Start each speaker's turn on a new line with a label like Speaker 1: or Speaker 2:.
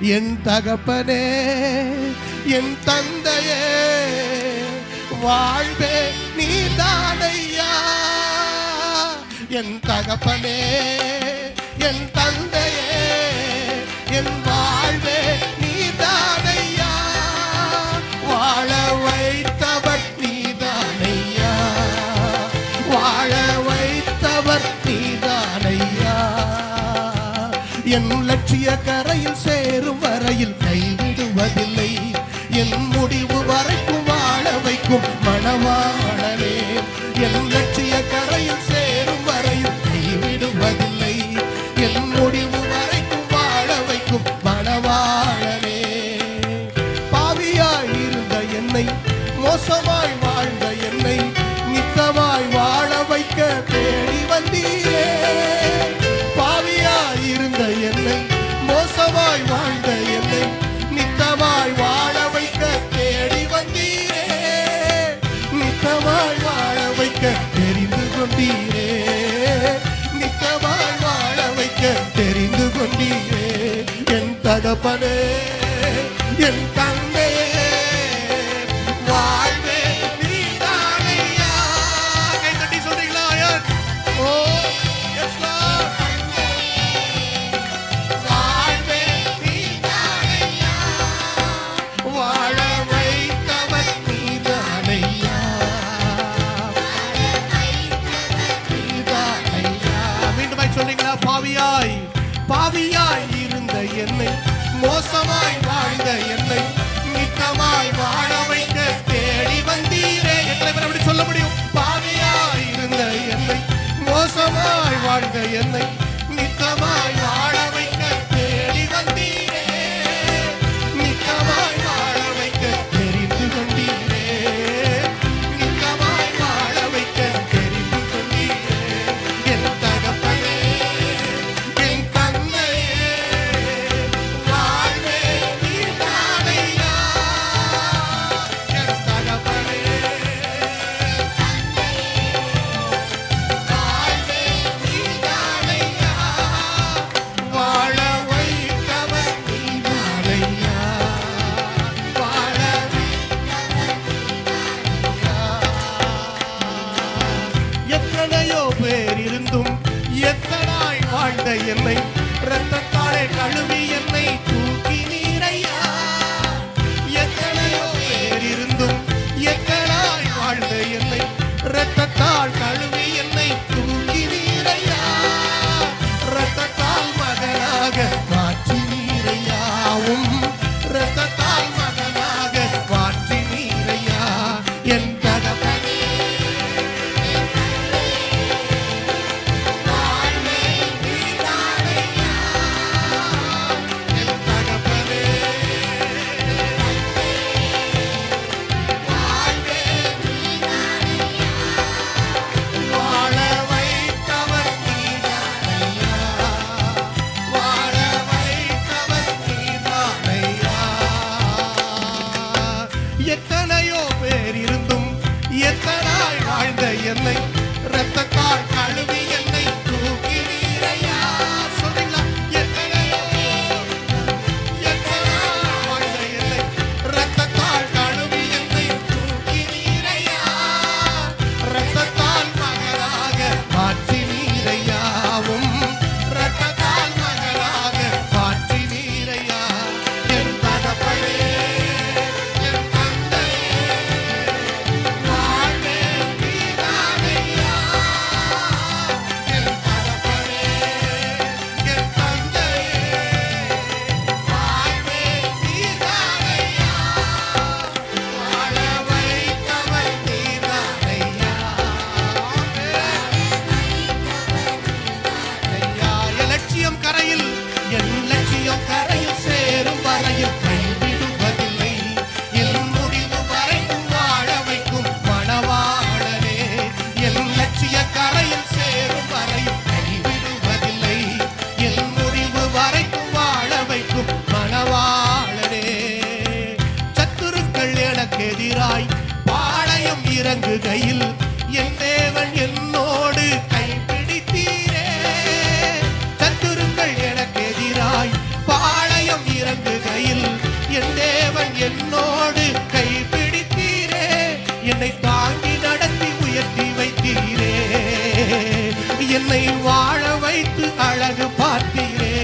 Speaker 1: என் தகப்பனே என் தந்தையே வாழ்வே நீ தானையா என் தகப்பனே என் தந்தையே என் வாழ்வே நீ தானையா வாழ வைத்தவர் நீ தானையா வாழ வைத்தவர் நீ தானையா என் லட்சிய கரையில் பாதையில் கைவிடுவதில்லை என் முடிவு வரைக்கும் வாழ வைக்கும் மணவாளனே என் லட்சிய கரையில் சேரும் வரையில் கைவிடுவதில்லை என் கொண்டீரே நிக்க வாழ் வாழ வைக்க தெரிந்து கொண்டீரே. என் தகப்பனே என் தந்தை பாவியாய் பாவியாய் இருந்த என்னை மோசமாய் வாழ்ந்த என்னை மித்தமாய் வாழ வைக்க தேடி வந்தீரே. எத்தனை பேர் அப்படி சொல்ல முடியும்? பாவியாய் இருந்த என்னை மோசமாய் வாழ்ந்த என்னை என்னை இரத்தத்தாலே கழுவி என்னை எதிராய் பாளையம் இறங்குகையில் என் தேவன் என்னோடு கைப்பிடித்தீரே சத்துருங்கள் எனக்கு எதிராய் பாளையம் இறங்குகையில் என் தேவன் என்னோடு கைப்பிடித்தீரே என்னை தாங்கி நடத்தி உயர்த்தி வைத்தீரே. என்னை வாழ வைத்து அழகு பார்த்தீரே.